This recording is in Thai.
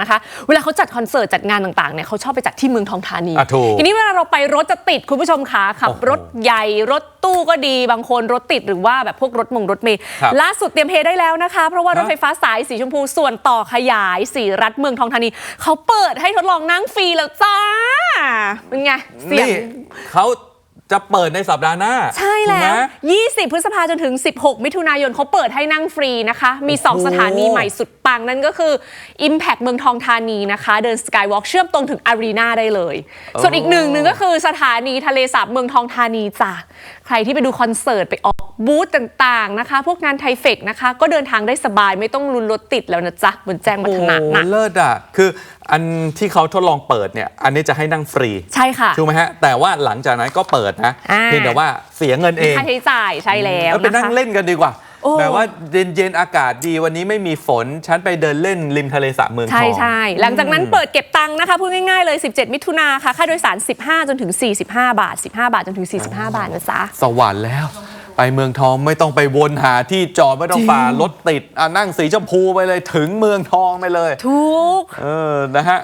นะคะเวลาเขาจัดคอนเสิร์ตจัดงานต่างๆเนี่ยเขาชอบไปจัดที่เมืองทองธานี อะถูกทีนี้เวลาเราไปรถจะติดคุณผู้ชมขาขับ โอ้โหรถใหญ่รถตู้ก็ดีบางคนรถติดหรือว่าแบบพวกรถมงรถเมล์ครับล่าสุดเตรียมเฮได้แล้วนะคะ เพราะว่ารถฮะ ไฟฟ้าสายสีชมพูส่วนต่อขยายสีรัฐเมืองทองธานีเขาเปิดให้ทดลองนั่งฟรีแล้วจ้าเป็นไงเสียง นี่เขาจะเปิดในสัปดาห์หน้า ใช่ถูก แล้ไหมว20 พฤษภาจนถึง 16 มิถุนายนเขาเปิดให้นั่งฟรีนะคะ มีโอ้โห2สถานีใหม่สุดปังนั่นก็คือ Impact เมืองทองธานีนะคะ เดิน Skywalk เชื่อมตรงถึงอารีนาได้เลย ส่วนอีกหนึ่งหนึ่งก็คือสถานีทะเลสาบเมืองทองธานีจ้ะใครที่ไปดูคอนเสิร์ตไปออกบูธต่างๆนะคะ พวกงานไทเฟกนะคะ ก็เดินทางได้สบายไม่ต้องลุ้นรถติดแล้วนะจ๊ะบนแจ้งวัฒนะโอ้นะเลิศอะคืออันที่เขาทดลองเปิดเนี่ยอันนี้จะให้นั่งฟรี ใช่ค่ะถูกไหมฮะแต่ว่าหลังจากนั้นก็เปิดนะอ่าเพียงแต่ว่าเสียเงินเองค่าใช้จ่ายใช่แล้วแล้วไปนั่นะงคะเล่นกันดีกว่าโอ้แบบว่าเย็นเย็นๆอากาศดีวันนี้ไม่มีฝน ฉันไปเดินเล่นริมทะเลสาบเมืองทอง ใช่ใช่หลังจากนั้นเปิดเก็บตังค์นะคะ พูดง่ายๆเลย 17 มิถุนาค่ะ ค่าโดยสาร 15 จนถึง 45 บาท 15 บาทจนถึง 45 บาทนะจ๊ะ สวรรค์แล้ว ไปเมืองทองไม่ต้องไปวนหาที่จอดไม่ต้องฝ่ารถติดอะนั่งสีชมพูไปเลยถึงเมืองทองไปเลยทุกเออ นะฮะ